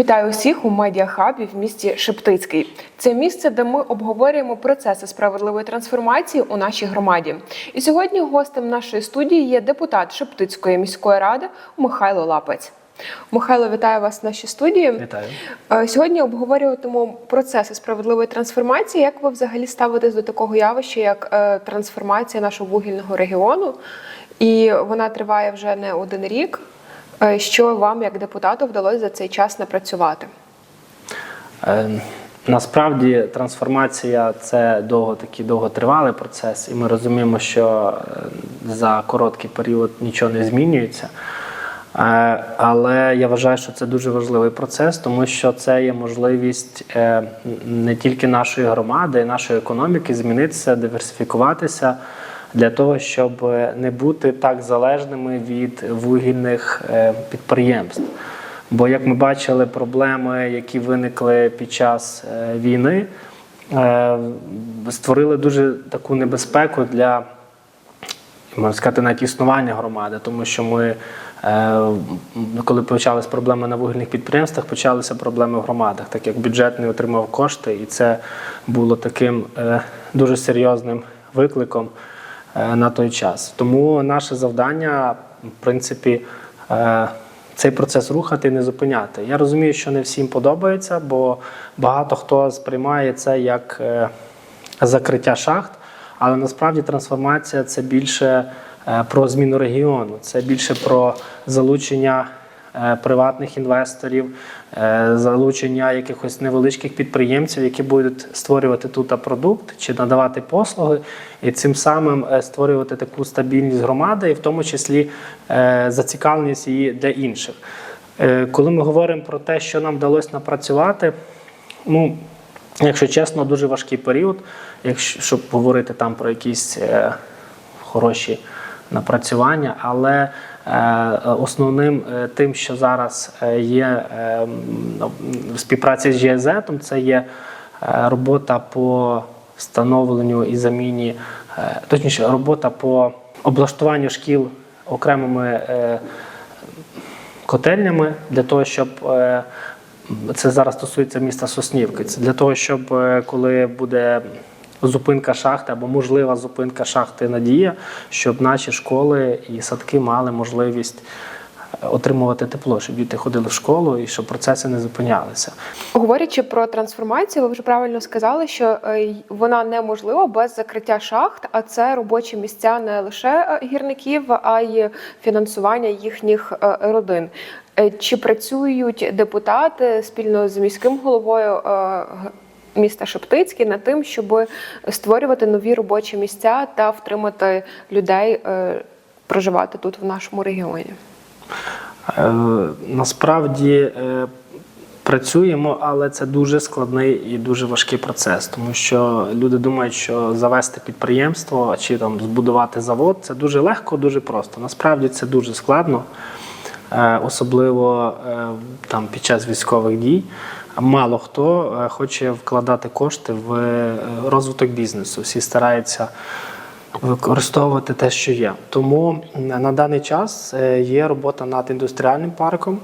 Вітаю усіх у медіахабі в місті Шептицький. Це місце, де ми обговорюємо процеси справедливої трансформації у нашій громаді. І сьогодні гостем нашої студії є депутат Шептицької міської ради Михайло Лапець. Михайло, вітаю вас в нашій студії. Вітаю. Е, Сьогодні обговорюватимемо процеси справедливої трансформації. Як ви взагалі ставитесь до такого явища, як е, трансформація нашого вугільного регіону? І вона триває вже не один рік. Е, Що вам, як депутату, вдалося за цей час напрацювати? Е, Насправді трансформація це довго такий довготривалий процес, і ми розуміємо, що е, за короткий період нічого не змінюється. Але я вважаю, що це дуже важливий процес, тому що це є можливість не тільки нашої громади, і нашої економіки змінитися, диверсифікуватися для того, щоб не бути так залежними від вугільних е, підприємств. Бо, як ми бачили, проблеми, які виникли під час е, війни, е, створили дуже таку небезпеку для можна сказати, навіть існування громади, тому що ми, е, коли почались проблеми на вугільних підприємствах, почалися проблеми в громадах, так як бюджет не отримав кошти, і це було таким е, дуже серйозним викликом. е, на той час. Тому наше завдання, в принципі, е, цей процес рухати і не зупиняти. Я розумію, що не всім подобається, бо багато хто сприймає це як е, закриття шахт. Але насправді трансформація це більше е, про зміну регіону, це більше про залучення е, приватних інвесторів, е, залучення якихось невеличких підприємців, які будуть створювати тут продукт чи надавати послуги, і цим самим е, створювати таку стабільність громади, і в тому числі е, зацікавленість її для інших. Е, Коли ми говоримо про те, що нам вдалося напрацювати, ну Якщо чесно, дуже важкий період, якщо щоб говорити там про якісь е, хороші напрацювання, але е, основним е, тим, що зараз е, є е, м, в співпраці з ЖЕЗ, це є е, робота по встановленню і заміні, е, точніше, робота по облаштуванню шкіл окремими. Е, котельнями для того, щоб е, це зараз стосується міста Соснівки. Це для того, щоб е, коли буде зупинка шахти або можлива зупинка шахти Надія, щоб наші школи і садки мали можливість е, отримувати тепло, щоб діти ходили в школу і щоб процеси не зупинялися. Говорячи про трансформацію, ви вже правильно сказали, що е, вона неможлива без закриття шахт, а це робочі місця не лише е, гірників, а й фінансування їхніх родин. Чи працюють депутати спільно з міським головою міста Шептицький над тим, щоб створювати нові робочі місця та втримати людей е, проживати тут в нашому регіоні? Е, Насправді е, працюємо, але це дуже складний і дуже важкий процес, тому що люди думають, що завести підприємство чи там збудувати завод це дуже легко, дуже просто. Насправді це дуже складно, особливо там під час військових дій. Мало хто е, хоче вкладати кошти в е, розвиток бізнесу. Всі стараються використовувати те, що є. Тому на даний час е, є робота над індустріальним парком.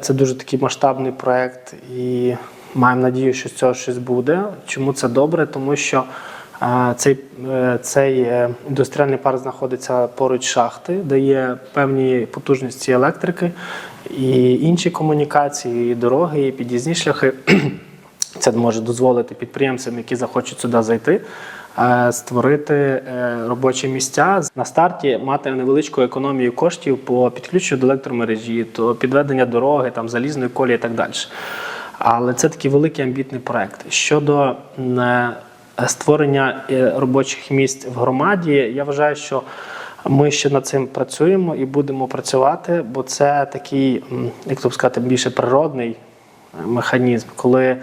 Це дуже такий масштабний проект, і маємо надію, що з цього щось буде. Чому це добре? Тому що цей, цей індустріальний парк знаходиться поруч шахти, де є певні потужності електрики і інші комунікації, і дороги, і під'їзні шляхи. Це може дозволити підприємцям, які захочуть сюди зайти, е, створити е, робочі місця. На старті мати невеличку економію коштів по підключенню до електромережі, то підведення дороги, там залізної колії і так далі. Але це такий великий амбітний проект. Щодо е, створення робочих місць в громаді, я вважаю, що ми ще над цим працюємо і будемо працювати, бо це такий, як то сказати, більше природний е, механізм, коли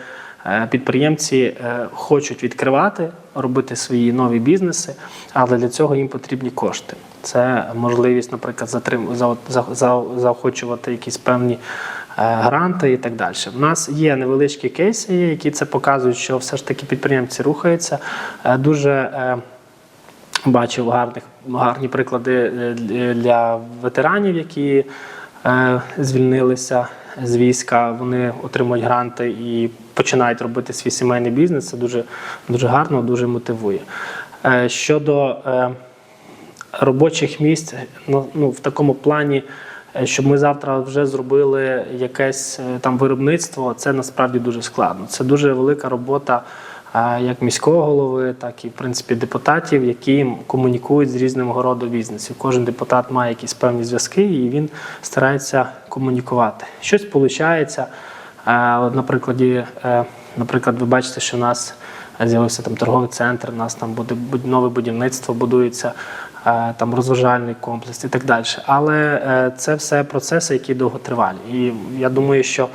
е, підприємці е, хочуть відкривати, робити свої нові бізнеси, але для цього їм потрібні кошти. Це можливість, наприклад, затрим... за... За... За... заохочувати якісь певні гранти і так далі. У нас є невеличкі кейси, які це показують, що все ж таки підприємці рухаються. Дуже бачив гарних, гарні приклади е, для ветеранів, які е, звільнилися з війська, вони отримують гранти і починають робити свій сімейний бізнес. Це дуже, дуже гарно, дуже мотивує. Е, Щодо е, робочих місць, ну, ну в такому плані, е, щоб ми завтра вже зробили якесь е, там виробництво, це насправді дуже складно. Це дуже велика робота е, як міського голови, так і в принципі депутатів, які комунікують з різного роду бізнесів. Кожен депутат має якісь певні зв'язки, і він старається комунікувати. Щось виходить. От, на прикладі, е, наприклад, ви бачите, що у нас з'явився там торговий центр, у нас там буде нове будівництво, будується там розважальний комплекс і так далі. Але е, це все процеси, які довготривалі. І я думаю, що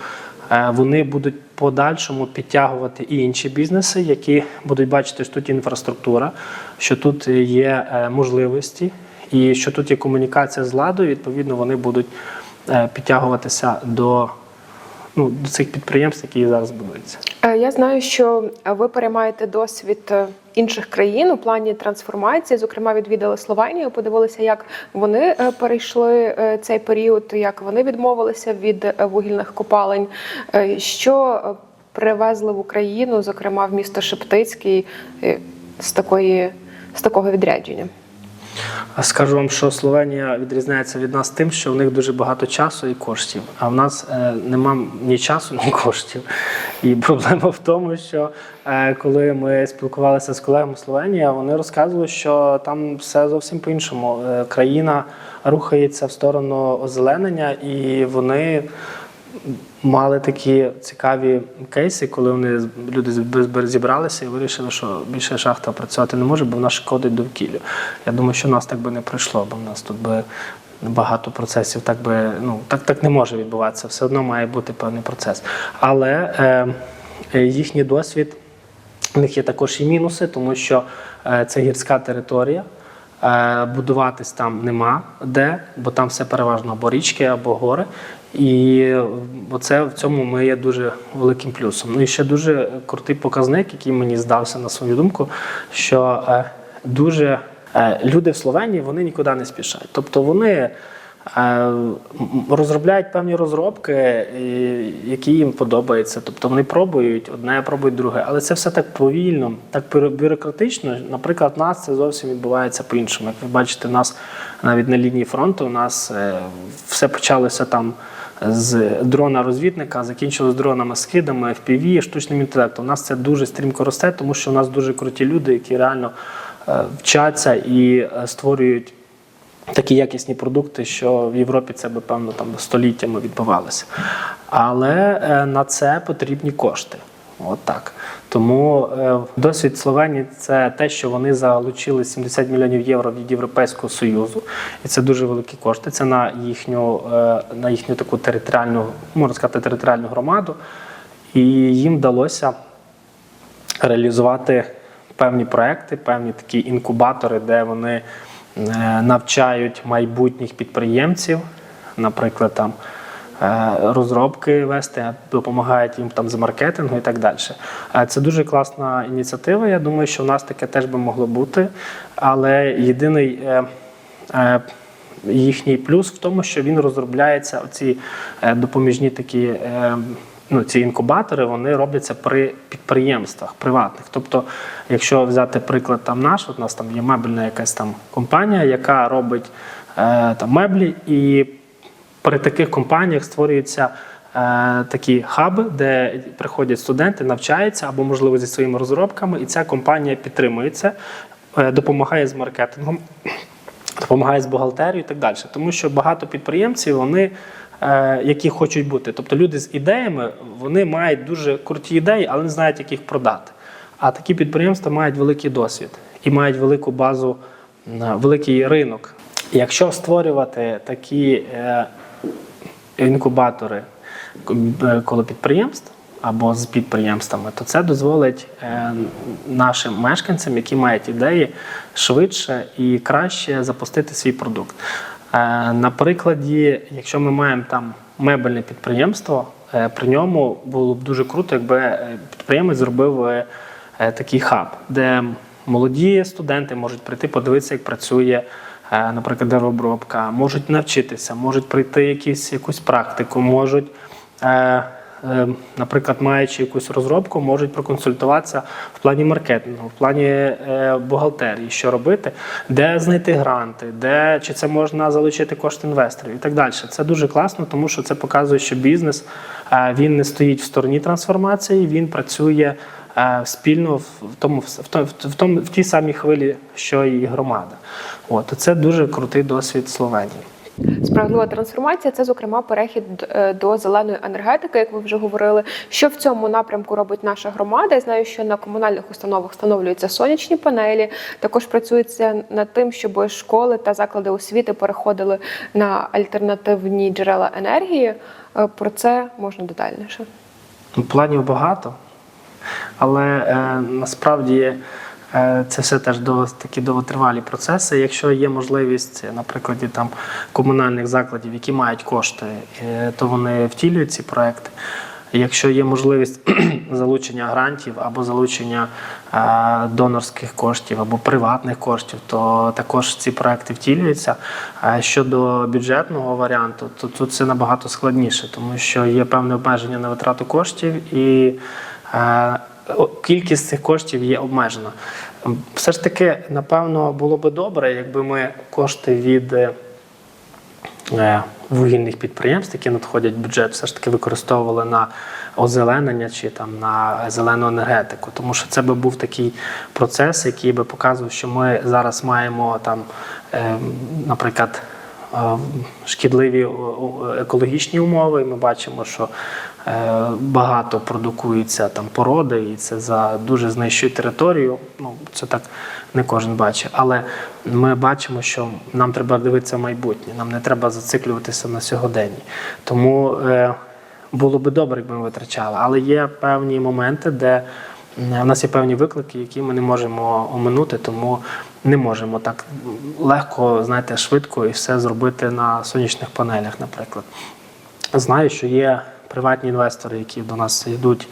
вони будуть подальшому підтягувати і інші бізнеси, які будуть бачити, що тут інфраструктура, що тут є е, можливості, і що тут є комунікація з владою. Відповідно, вони будуть е, підтягуватися до ну, до цих підприємств, які зараз будуються. Е, Я знаю, що ви переймаєте досвід е, інших країн у плані трансформації. Зокрема, відвідали Словенію, подивилися, як вони е, перейшли цей період, як вони відмовилися від вугільних копалень. Що привезли в Україну, зокрема в місто Шептицький, з такої з такого відрядження? Скажу вам, що Словенія відрізняється від нас тим, що в них дуже багато часу і коштів, а в нас е, нема ні часу, ні коштів. І проблема в тому, що е, коли ми спілкувалися з колегами Словенії, вони розказували, що там все зовсім по-іншому. Е, країна рухається в сторону озеленення, і вони мали такі цікаві кейси, коли вони люди зібралися і вирішили, що більше шахта працювати не може, бо вона шкодить довкіллю. Я думаю, що в нас так би не пройшло, бо в нас тут би багато процесів так би ну так, так не може відбуватися. Все одно має бути певний процес. Але е, е, їхній досвід. У них є також і мінуси, тому що е, це гірська територія. Е, будуватись там нема де, бо там все переважно або річки, або гори. І оце в цьому ми є дуже великим плюсом. Ну і ще дуже крутий показник, який мені здався на свою думку, що е, дуже е, люди в Словенії вони нікуди не спішать. Тобто вони е, розробляють певні розробки, які їм подобаються. Тобто вони пробують одне, пробують друге, але це все так повільно, так бюро- бюрократично. Наприклад, у нас це зовсім відбувається по-іншому. Як ви бачите, у нас навіть на лінії фронту у нас все почалося там. З дрона-розвідника закінчили з дронами скидами, FPV, штучним інтелектом. У нас це дуже стрімко росте, тому що у нас дуже круті люди, які реально е, вчаться і е, створюють такі якісні продукти, що в Європі це би певно там століттями відбувалося. Але е, на це потрібні кошти. От так. Тому е, досвід Словенії це те, що вони залучили 70 мільйонів євро від Європейського Союзу, і це дуже великі кошти. Це на їхню, е, на їхню таку територіальну, можна сказати, територіальну громаду. І їм вдалося реалізувати певні проекти, певні такі інкубатори, де вони е, навчають майбутніх підприємців, наприклад, там. Е, Розробки вести, допомагають їм там з маркетингу і так далі. Е, Це дуже класна ініціатива. Я думаю, що в нас таке теж би могло бути. Але єдиний е, їхній плюс в тому, що він розробляється оці допоміжні такі. Ну, ці інкубатори вони робляться при підприємствах приватних. Тобто, якщо взяти приклад там наш, у нас там є мебельна якась там компанія, яка робить е, там меблі, і при таких компаніях створюються е, такі хаби, де приходять студенти, навчаються або, можливо, зі своїми розробками, і ця компанія підтримує це, е, допомагає з маркетингом допомагає з бухгалтерією і так далі. Тому що багато підприємців, вони, е, які хочуть бути. Тобто люди з ідеями, вони мають дуже круті ідеї, але не знають, як їх продати. А такі підприємства мають великий досвід і мають велику базу, великий ринок. Якщо створювати такі інкубатори коло підприємств або з підприємствами, то це дозволить е, нашим мешканцям, які мають ідеї, швидше і краще запустити свій продукт. Е, На прикладі, якщо ми маємо там мебельне підприємство, е, при ньому було б дуже круто, якби підприємець зробив такий хаб, де молоді студенти можуть прийти подивитися, як працює наприклад, деревообробка, можуть навчитися, можуть пройти якісь, якусь практику, можуть е, е, наприклад, маючи якусь розробку, можуть проконсультуватися в плані маркетингу, в плані е, бухгалтерії, що робити, де знайти гранти, де чи це можна залучити кошти інвесторів і так далі. Це дуже класно, тому що це показує, що бізнес е, він не стоїть в стороні трансформації, він працює е, спільно в тому в тому в тому в тій самій хвилі, що і громада. От це дуже крутий досвід Словенії. Справедлива трансформація це, зокрема, перехід е, до зеленої енергетики, як ви вже говорили. Що в цьому напрямку робить наша громада? Я знаю, що на комунальних установах встановлюються сонячні панелі. Також працюється над тим, щоб школи та заклади освіти переходили на альтернативні джерела енергії. Е, Про це можна детальніше. Планів багато, але е, насправді е, це все теж до, такі довготривалі процеси. Якщо є можливість, на прикладі там комунальних закладів, які мають кошти, е, то вони втілюють ці проекти. Якщо є можливість залучення грантів або залучення е, донорських коштів або приватних коштів, то також ці проекти втілюються. А щодо бюджетного варіанту, то тут це набагато складніше, тому що є певне обмеження на витрату коштів і е, кількість цих коштів є обмежена. Все ж таки, напевно, було би добре, якби ми кошти від е, е, вугільних підприємств, які надходять в бюджет, все ж таки використовували на озеленення чи там на зелену енергетику. Тому що це би був такий процес, який би показував, що ми зараз маємо там, е, наприклад, шкідливі екологічні умови. і Ми бачимо, що багато продукується там породи, і це за дуже знищує територію. Ну це так не кожен бачить. Але ми бачимо, що нам треба дивитися в майбутнє. Нам не треба зациклюватися на сьогоденні. Тому е, було би добре, якби ми витрачали. Але є певні моменти, де м, в нас є певні виклики, які ми не можемо оминути, тому не можемо так легко, знаєте, швидко і все зробити на сонячних панелях, наприклад. Знаю, що є приватні інвестори, які до нас йдуть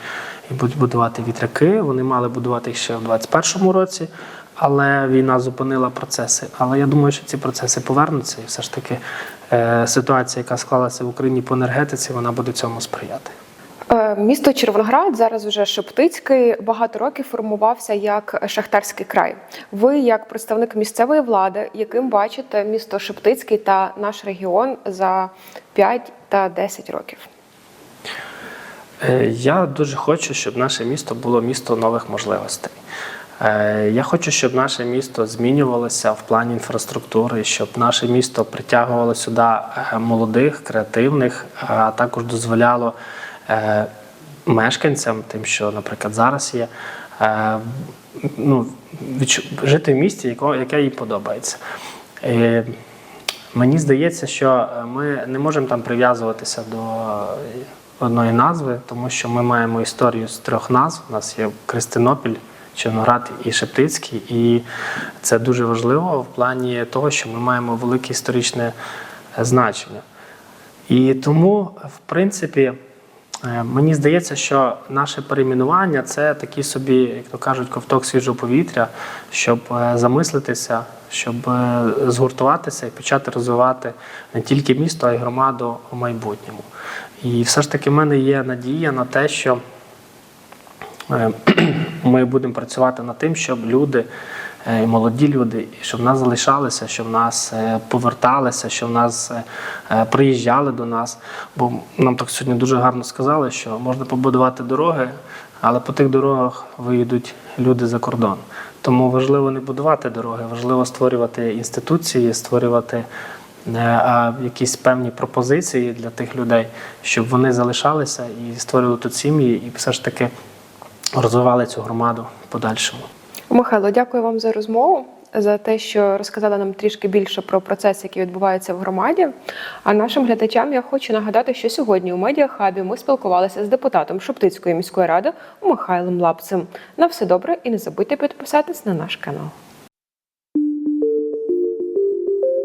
і будуть будувати вітряки. Вони мали будувати їх ще в 2021 році, але війна зупинила процеси. Але я думаю, що ці процеси повернуться, і все ж таки е, ситуація, яка склалася в Україні по енергетиці, вона буде цьому сприяти. Е, Місто Червоноград, зараз вже Шептицький, багато років формувався як шахтарський край. Ви, як представник місцевої влади, яким бачите місто Шептицький та наш регіон за 5 та 10 років? Е, Я дуже хочу, щоб наше місто було місто нових можливостей. Е, Я хочу, щоб наше місто змінювалося в плані інфраструктури, щоб наше місто притягувало сюди е, молодих, креативних, а також дозволяло мешканцям, тим, що, наприклад, зараз є, ну, жити в місті, яке їй подобається. Мені здається, що ми не можемо там прив'язуватися до одної назви, тому що ми маємо історію з трьох назв. У нас є Кристинопіль, Черноград і Шептицький, і це дуже важливо в плані того, що ми маємо велике історичне е, значення. І тому, в принципі, е, мені здається, що наше перейменування це такий собі, як то кажуть, ковток свіжого повітря, щоб е, замислитися, щоб згуртуватися і почати розвивати не тільки місто, а й громаду у майбутньому. І все ж таки в мене є надія на те, що е, ми будемо працювати над тим, щоб люди, е, молоді люди, щоб в нас залишалися, щоб в нас е, поверталися, щоб в нас приїжджали до нас. Бо нам так сьогодні дуже гарно сказали, що можна побудувати дороги, але по тих дорогах виїдуть люди за кордон. Тому важливо не будувати дороги, важливо створювати інституції, створювати а, якісь певні пропозиції для тих людей, щоб вони залишалися і створювали тут сім'ї, і все ж таки розвивали цю громаду в подальшому. Михайло, дякую вам за розмову, за те, що розказали нам трішки більше про процес, який відбувається в громаді. А нашим глядачам я хочу нагадати, що сьогодні у медіахабі ми спілкувалися з депутатом Шептицької міської ради Михайлом Лапцем. На все добре і не забудьте підписатись на наш канал.